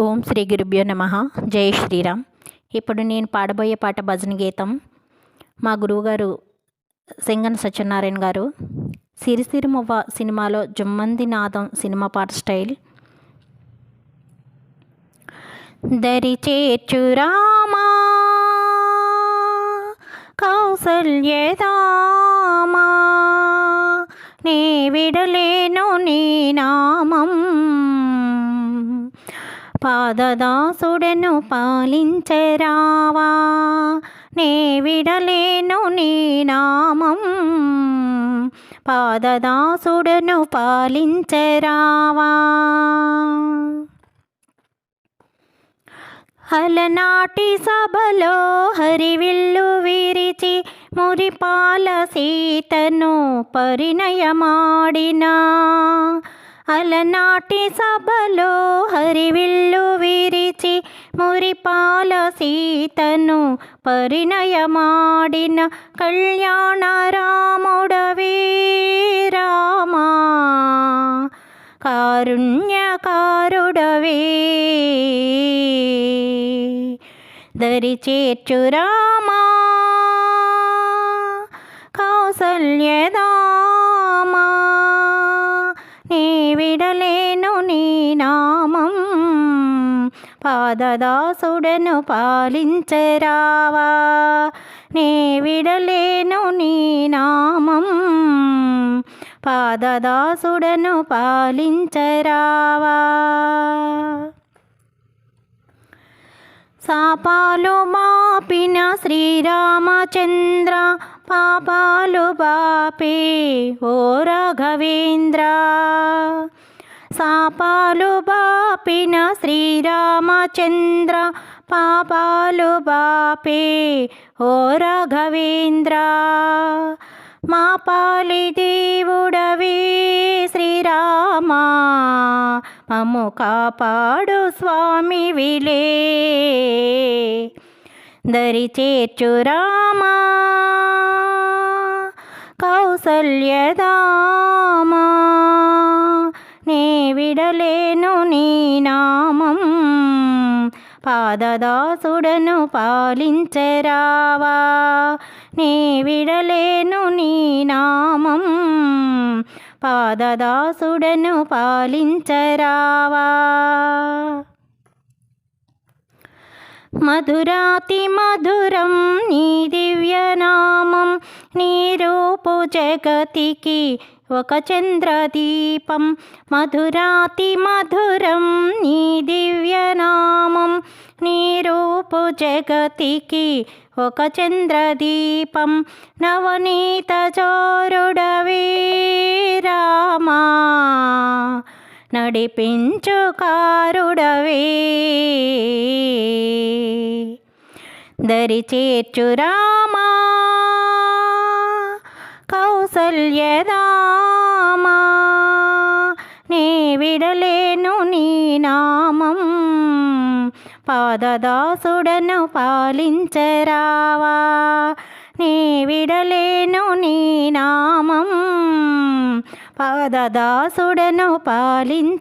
ఓం శ్రీ గురుభ్యో నమ. జై శ్రీరామ్. ఇప్పుడు నేను పాడబోయే పాట భజన గీతం మా గురువుగారు సింగన్ సత్యనారాయణ గారు. సిరిసిరిమువ్వ సినిమాలో జుమ్మంది నాదం సినిమా పాట స్టైల్. దరి చేర్చురామా కౌసల్యదామా నే విడలేను నీ నామం పాదదాసుడను పాలించరావా? నే విడలేను నీ నామం. పాదదాసుడను పాలించరావా? అలనాటి సభలో హరివిల్లు విరిచి మురిపాల సీతను పరిణయమాడినా. అలనాటి సభలో హరివిల్లు విరిచి మురిపాల సీతను పరిణయమాడిన కళ్యాణ రాముడవే రామా కారుణ్యకారుడవే దరి చేర్చురామా కౌసల్యదామా పాదదాసుడను పాలించరావా. నే విడలేను నీ నామం. పాదదాసుడను పాలించరావా. సాపాలు మాపిన శ్రీరామచంద్ర పాపాలు బాపే ఓ రాఘవేంద్ర. సాపాలు బాపిన శ్రీరామచంద్ర పాపాలు బాపే ఓ రాఘవేంద్ర. మా పాలి దేవుడవే శ్రీరామా మమ్ము కాపాడు స్వామి విలే. దరి చేర్చురామా కౌసల్యదా నే విడలేను నీ నామం. పాదదాసుడను పాలించరావా. నే విడలేను నీ నామం. పాదదాసుడను పాలించరావా. మధురాతి మధురం నీ దివ్యనామం. నీ రూపు జగతికి ఒక చంద్రదీపం మధురాతి మధురం నీ దివ్యనామం నీ రూపు జగతికి ఒక చంద్రదీపం నవనీత చోరుడవే రామా. నడిపించు కారుడవే. దరి చేర్చు రామా. కౌసల్యదామా నే విడలేను నీ నామం. పాదదాసుడను పాలించరావా నీ విడలేను నీ నామం. పాదదాసుడను పాలించరావా.